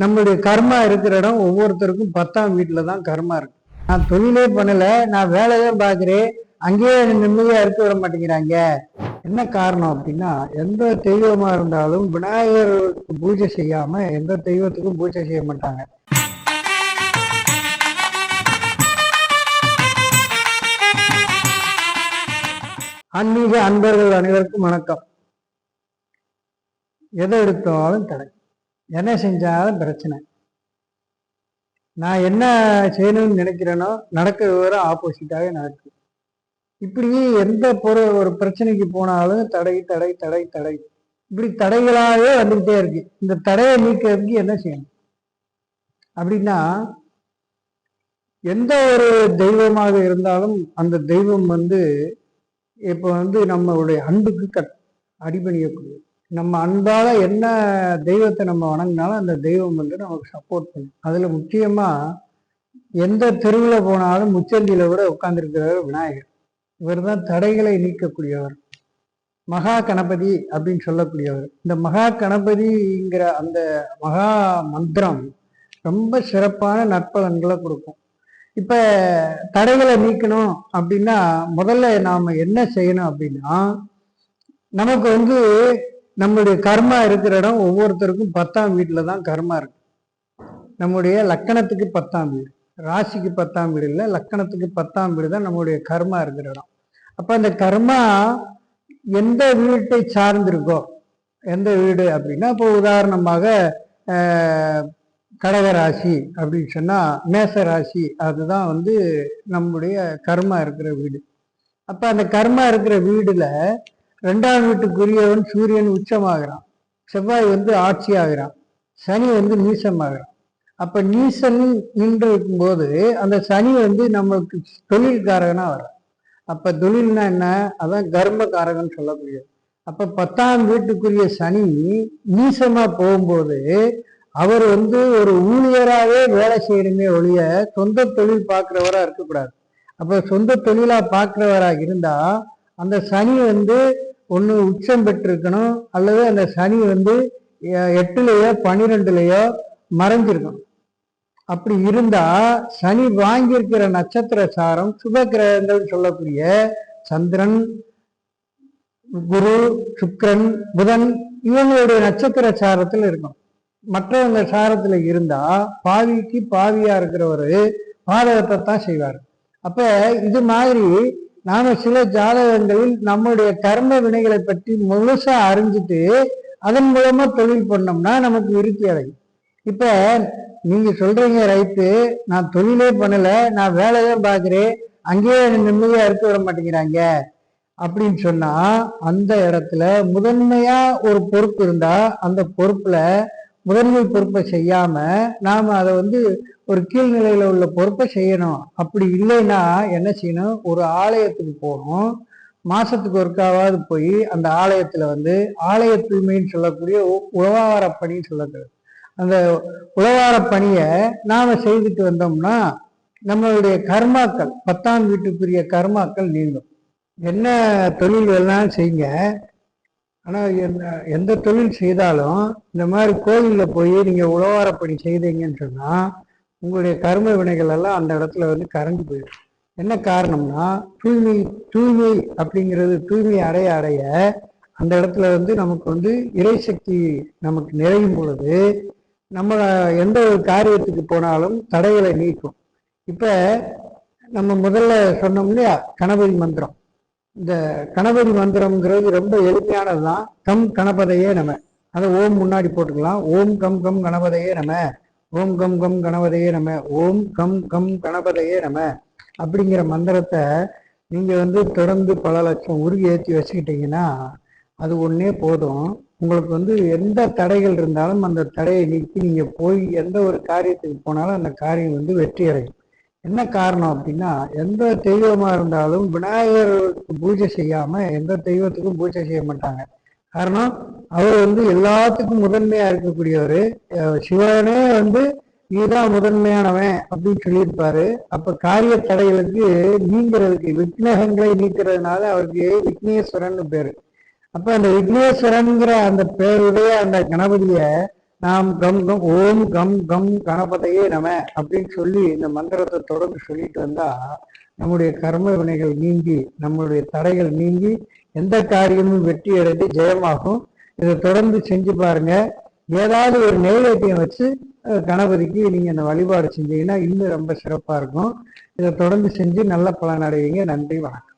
நம்மளுடைய கர்மா இருக்கிற இடம் ஒவ்வொருத்தருக்கும் பத்தாம் வீட்டில் தான் கர்மா இருக்கு. நான் தொழிலே பண்ணலை நான் வேலையே பார்க்குறேன் அங்கேயே நிம்மதியாக இருக்க விட மாட்டேங்கிறாங்க. என்ன காரணம் அப்படின்னா எந்த தெய்வமாக இருந்தாலும் விநாயகருக்கு பூஜை செய்யாமல் எந்த தெய்வத்துக்கும் பூஜை செய்ய மாட்டாங்க. ஆன்மீக அன்பர்கள் அனைவருக்கும் வணக்கம். எதை எடுத்தாலும் தடை. என்ன செஞ்சாலும் பிரச்சனை. நான் என்ன செய்யணும்னு நினைக்கிறேனோ நடக்கிற விவரம் ஆப்போசிட்டாவே நடக்குது இப்படியே எந்த பொருள் ஒரு பிரச்சனைக்கு போனாலும் தடை தடை தடை தடை. இப்படி தடைகளாகவே வந்துகிட்டே இருக்கு. இந்த தடையை நீக்கிறதுக்கு என்ன செய்யணும்? அப்படின்னா எந்த ஒரு தெய்வமாக இருந்தாலும் அந்த தெய்வம் வந்து இப்போ வந்து நம்மளுடைய அன்புக்கு கட் அடிபணியக்கூடியது நம்ம அன்பால என்ன தெய்வத்தை நம்ம வணங்கினாலும் அந்த தெய்வம் வந்து நமக்கு சப்போர்ட் பண்ணும். அதுல முக்கியமா எந்த தெருவில் போனாலும் முச்சந்தியில கூட உட்கார்ந்துருக்கிறவர் விநாயகர். இவர் தான் தடைகளை நீக்கக்கூடியவர். மகா கணபதி அப்படின்னு சொல்லக்கூடியவர். இந்த மகா கணபதிங்கிற அந்த மகா மந்திரம் ரொம்ப சிறப்பான நற்பலன்களை கொடுக்கும். இப்ப தடைகளை நீக்கணும் அப்படின்னா முதல்ல நாம என்ன செய்யணும் அப்படின்னா நமக்கு வந்து நம்மளுடைய கர்மா இருக்கிற இடம் ஒவ்வொருத்தருக்கும் பத்தாம் வீட்டில் தான் கர்மா இருக்கு. நம்முடைய லக்கணத்துக்கு பத்தாம் வீடு. ராசிக்கு பத்தாம் வீடு இல்லை லக்கணத்துக்கு பத்தாம் வீடு தான் நம்மளுடைய கர்மா இருக்கிற இடம். அப்போ அந்த கர்மா எந்த வீட்டை சார்ந்திருக்கோ எந்த வீடு அப்படின்னா இப்போ உதாரணமாக கடகராசி கடக ராசி அப்படின்னு சொன்னால் மேச ராசி அதுதான் வந்து நம்முடைய கர்மா இருக்கிற வீடு. அப்போ அந்த கர்மா இருக்கிற வீடில் ரெண்டாம் வீட்டுக்குரியவன் சூரியன் உச்சமாகிறான். செவ்வாய் வந்து ஆட்சி ஆகிறான் சனி வந்து நீசமாகிறான். அப்ப நீசன் நின்று இருக்கும்போது அந்த சனி வந்து நம்மளுக்கு தொழில்காரகனா வரும் அப்ப தொழில்னா என்ன? அதான் கர்மகாரகன் சொல்லக்கூடியது. அப்ப பத்தாம் வீட்டுக்குரிய சனி நீசமா போகும்போது அவர் வந்து ஒரு ஊழியராகவே வேலை செய்யணுமே ஒழிய சொந்த தொழில் பார்க்குறவராக இருக்கக்கூடாது. அப்ப சொந்த தொழிலா பார்க்குறவராக இருந்தா அந்த சனி வந்து ஒன்று உச்சம் பெற்றிருக்கணும் அல்லது அந்த சனி வந்து எ- எட்டுலயோ மறைஞ்சிருக்கணும் அப்படி இருந்தால் சனி வாங்கியிருக்கிற நட்சத்திர சாரம் சுப கிரகங்கள் சொல்லக்கூடிய சந்திரன் குரு சுக்ரன் புதன் இவங்களுடைய நட்சத்திர சாரத்தில் இருக்கும். மற்றவங்க சாரத்தில் இருந்தால் பாவிக்கு பாவியாக இருக்கிறவர் பாதகத்தை தான் செய்வார். அப்போ இது மாதிரி நாம சில ஜாதகங்களில் நம்முடைய கர்ம வினைகளை பற்றி முழுசா அறிஞ்சிட்டு அதன் மூலமா தொழில் பண்ணோம்னா நமக்கு விருத்தி அடையும். இப்ப நீங்க சொல்றீங்க ரைட்டு நான் தொழிலே பண்ணல நான் வேலையை பாக்குறேன் அங்கேயே நிம்மதியா இருக்க விட மாட்டேங்கிறாங்க. அப்படின்னு சொன்னா அந்த இடத்துல முதன்மையா ஒரு பொறுப்பு இருந்தா அந்த பொறுப்புல முதன்மை பொறுப்பை செய்யாம நாம அதை வந்து ஒரு கீழ்நிலையில உள்ள பொறுப்பை செய்யணும். அப்படி இல்லைன்னா என்ன செய்யணும்? ஒரு ஆலயத்துக்கு போகணும். மாசத்துக்கு ஒருக்காவது போய் அந்த ஆலயத்துல வந்து ஆலய தூய்மைன்னு சொல்லக்கூடிய உ- உழவார பணின்னு சொல்லக்கூடாது அந்த உழவார பணியை நாம செய்துட்டு வந்தோம்னா நம்மளுடைய கர்மாக்கள் பத்தாம் வீட்டுக்குரிய கர்மாக்கள் நீங்கும். என்ன தொழில் எல்லாம் செய்யுங்க. ஆனா எந்த- எந்த தொழில் செய்தாலும் இந்த மாதிரி கோயில்ல போய் நீங்க உழவார பணி செய்தீங்கன்னு சொன்னா உங்களுடைய கர்ம வினைகள் எல்லாம் அந்த இடத்துல வந்து கரண்டு போயிடும். என்ன காரணம்னா தூய்மை தூய்மை அப்படிங்கிறது தூய்மை அடைய அடைய அந்த இடத்துல வந்து நமக்கு வந்து இறைசக்தி நமக்கு நிறையும் பொழுது நம்ம எந்த ஒரு காரியத்துக்கு போனாலும் தடைகளை நீக்கும். இப்போ நம்ம முதல்ல சொன்னோம் இல்லையா கணபதி மந்திரம். இந்த கணபதி மந்திரம்ங்கிறது ரொம்ப எளிமையானது தான் கம் கணபதையே நம்ம அதை ஓம் முன்னாடி போட்டுக்கலாம். ஓம் கம் கம் கணபதையே நம்ம ஓம் கம் கம் கணபதையே நம ஓம் கம் கம் கணபதையே நம அப்படிங்கிற மந்திரத்தை நீங்க வந்து தொடர்ந்து பல லட்சம் உருகி ஏற்றி வச்சுக்கிட்டீங்கன்னா அது ஒன்றே போதும். உங்களுக்கு வந்து எந்த தடைகள் இருந்தாலும் அந்த தடையை நீக்கி நீங்க போய் எந்த ஒரு காரியத்துக்கு போனாலும் அந்த காரியம் வந்து வெற்றி அடையும். என்ன காரணம் அப்படின்னா எந்த தெய்வமா இருந்தாலும் விநாயகருக்கு பூஜை செய்யாம எந்த தெய்வத்துக்கும் பூஜை செய்ய மாட்டாங்க. காரணம் அவர் வந்து எல்லாத்துக்கும் முதன்மையா இருக்கக்கூடியவர். சிவனே வந்து நீதான் முதன்மையானவன் அப்படின்னு சொல்லியிருப்பாரு. அப்ப காரிய தடைகளுக்கு நீங்கிறதுக்கு விக்னகங்களை நீக்கிறதுனால அவருக்கு விக்னேஸ்வரன் பேரு. அப்ப அந்த விக்னேஸ்வரன்கிற அந்த பேருடைய அந்த கணபதிய நாம் கம் கம் ஓம் கம் கம் கணபதையே நம அப்படின்னு சொல்லி இந்த மந்திரத்தை தொடர்ந்து சொல்லிட்டு வந்தா நம்முடைய கர்ம வினைகள் நீங்கி நம்மளுடைய தடைகள் நீங்கி எந்த காரியமும் வெற்றி அடைந்து ஜெயமாகும். இதை தொடர்ந்து செஞ்சு பாருங்க. ஏதாவது ஒரு நெய்வேத்தியம் வச்சு கணபதிக்கு நீங்க இந்த வழிபாடு செஞ்சீங்கன்னா இன்னும் ரொம்ப சிறப்பா இருக்கும். இதை தொடர்ந்து செஞ்சு நல்ல பலன் அடைவீங்க. நன்றி வணக்கம்.